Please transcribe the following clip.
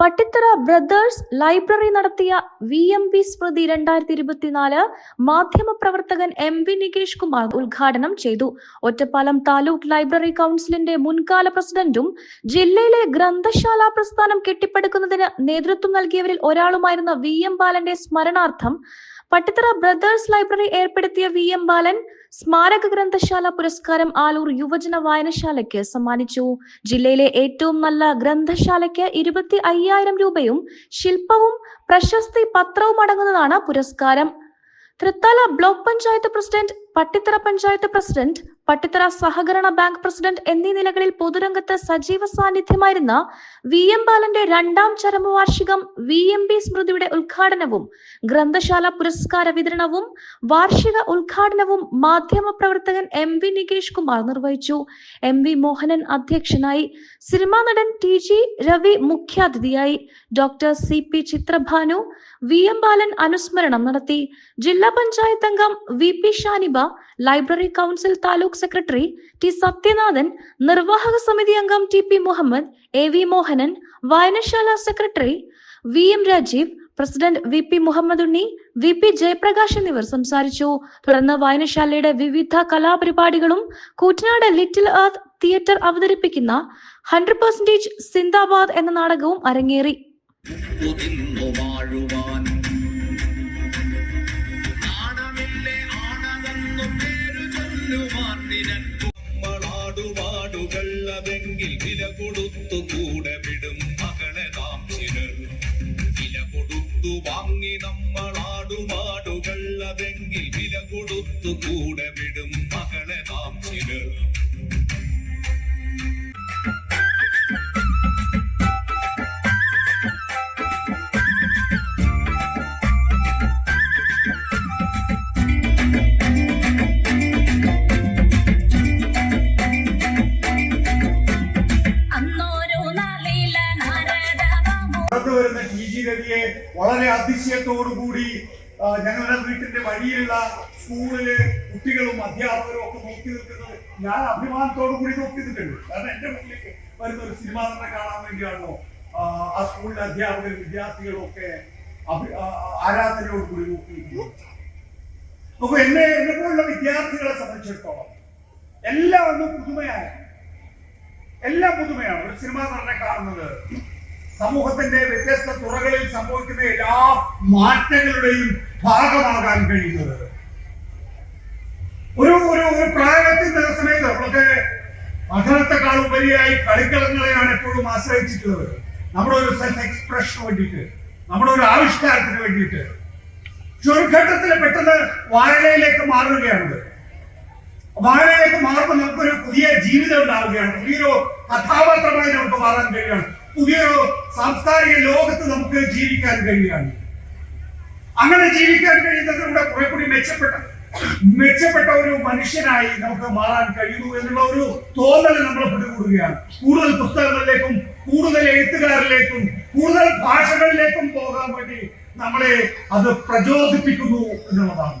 Pattithara brothers library നടത്തിയ V M P സ്മൃതി രണ്ടായിരത്തി ഇരുപത്തിനാല് മാധ്യമപ്രവർത്തകൻ എം വി നികേഷ് കുമാർ ഉദ്ഘാടനം ചെയ്തു. ഒറ്റപ്പാലം താലൂക്ക് ലൈബ്രറി കൗൺസിലിന്റെ മുൻകാല പ്രസിഡന്റും ജില്ലയിലെ ഗ്രന്ഥശാല പ്രസ്ഥാനം കെട്ടിപ്പടുക്കുന്നതിന് നേതൃത്വം നൽകിയവരിൽ ഒരാളുമായിരുന്ന വി എം ബാലന്റെ സ്മരണാർത്ഥം പട്ടിത്തറ ബ്രദേഴ്സ് ലൈബ്രറി ഏർപ്പെടുത്തിയ വി എം ബാലൻ സ്മാരക ഗ്രന്ഥശാല പുരസ്കാരം ആലൂർ യുവജന വായനശാലയ്ക്ക് സമ്മാനിച്ചു. ജില്ലയിലെ ഏറ്റവും നല്ല ഗ്രന്ഥശാലയ്ക്ക് ഇരുപത്തി അയ്യായിരം രൂപയും ശില്പവും പ്രശസ്തി പത്രവും അടങ്ങുന്നതാണ് പുരസ്കാരം. Thrithala block panchayat president Pattithara panchayat president Pattithara സഹകരണ ബാങ്ക് പ്രസിഡന്റ് എന്നീ നിലകളിൽ പൊതുരംഗത്ത് സജീവ സാന്നിധ്യമായിരുന്ന വി എം ബാലന്റെ രണ്ടാം ചരമവാർഷികം വി എം ബി സ്മൃതിയുടെ ഉദ്ഘാടനവും ഗ്രന്ഥശാല പുരസ്കാര വിതരണവും വാർഷിക ഉദ്ഘാടനവും മാധ്യമ പ്രവർത്തകൻ എം വി നികേഷ് കുമാർ നിർവഹിച്ചു. എം വി മോഹനൻ അധ്യക്ഷനായി സിനിമാ നടൻ ടി ജി രവി മുഖ്യാതിഥിയായി. Doctor C P Chithrabhanu V M Balan അനുസ്മരണം നടത്തി. ജില്ലാ പഞ്ചായത്ത് അംഗം V P Shaniba library council taluk secretary T Sathyanathan നിർവാഹക സമിതി അംഗം T P Muhammad A V Mohanan വായനശാല secretary V M Rajeev president V P Muhammad Unni V P Jayaprakash എന്നിവർ സംസാരിച്ചു. തുടർന്ന് വായനശാലയുടെ വിവിധ കലാപരിപാടികളും കൂറ്റനാട് ലിറ്റിൽ എർത്ത് തിയേറ്റർ അവതരിപ്പിക്കുന്ന ഹൺഡ്രഡ് പെർസെന്റേജ് സിന്ദാബാദ് എന്ന നാടകവും അരങ്ങേറി. അതെങ്കിൽ വില കൊടുത്തു കൂടെ വിടും മകളെ നാം ചിലർ. വില കൊടുത്തു വാങ്ങി നമ്മളാടുപാടുകൾ അതെങ്കിൽ വളരെ അതിശയത്തോടുകൂടി ഞങ്ങളുടെ വീട്ടിന്റെ വഴിയുള്ള സ്കൂളിൽ കുട്ടികളും അധ്യാപകരും ഒക്കെ നോക്കി നിൽക്കുന്നത് ഞാൻ അഭിമാനത്തോടു കൂടി നോക്കി നിൽക്കുന്നുണ്ട് കാരണം എന്റെ മുന്നിലേക്ക് വരുന്ന ഒരു സിനിമ തന്നെ കാണാൻ വേണ്ടിയാണല്ലോ ആ, സ്കൂളിലെ അധ്യാപകരും വിദ്യാർത്ഥികളും ഒക്കെ ആരാധനയോട് കൂടി നോക്കി അപ്പൊ എന്നെ എന്നെ പോലുള്ള വിദ്യാർത്ഥികളെ സംബന്ധിച്ചിടത്തോളം എല്ലാം ഒന്ന് പുതുമയാണ്. എല്ലാം പുതുമയാണ്. ഒരു സിനിമ തന്നെ കാണുന്നത് സമൂഹത്തിന്റെ വ്യത്യസ്ത തുറകളിൽ സംഭവിക്കുന്ന എല്ലാ മാറ്റങ്ങളുടെയും ഭാഗമാകാൻ കഴിയുന്നത്. ഒരു ഒരു ഒരു പ്രായത്തിന്റെ സമയത്ത് നമ്മളൊക്കെ പഠനത്തെക്കാൾ ഉപരിയായി കളിക്കളങ്ങളെയാണ് എപ്പോഴും ആശ്രയിച്ചിട്ടുള്ളത്. നമ്മുടെ ഒരു സെൽഫ് എക്സ്പ്രഷന് വേണ്ടിയിട്ട് നമ്മുടെ ഒരു ആവിഷ്കാരത്തിന് വേണ്ടിയിട്ട്. ചുരുഘട്ടത്തിൽ പെട്ടെന്ന് വായനയിലേക്ക് മാറുകയാണ്. വായനയിലേക്ക് മാറുമ്പോൾ നമുക്കൊരു പുതിയ ജീവിതം ഉണ്ടാവുകയാണ്. പുതിയൊരു കഥാപാത്രമായി നമുക്ക് മാറാൻ കഴിയുകയാണ്. പുതിയൊരു സാംസ്കാരിക ലോകത്ത് നമുക്ക് ജീവിക്കാൻ കഴിയുകയാണ്. അങ്ങനെ ജീവിക്കാൻ കഴിയുന്നതിലൂടെ കുറെ കൂടി മെച്ചപ്പെട്ട മെച്ചപ്പെട്ട ഒരു മനുഷ്യനായി നമുക്ക് മാറാൻ കഴിയൂ എന്നുള്ള ഒരു തോന്നൽ നമ്മൾ പിടികൂടുകയാണ്. കൂടുതൽ പുസ്തകങ്ങളിലേക്കും കൂടുതൽ എഴുത്തുകാരിലേക്കും കൂടുതൽ ഭാഷകളിലേക്കും പോകാൻ വേണ്ടി നമ്മളെ അത് പ്രചോദിപ്പിക്കുന്നു എന്നുള്ളതാണ്.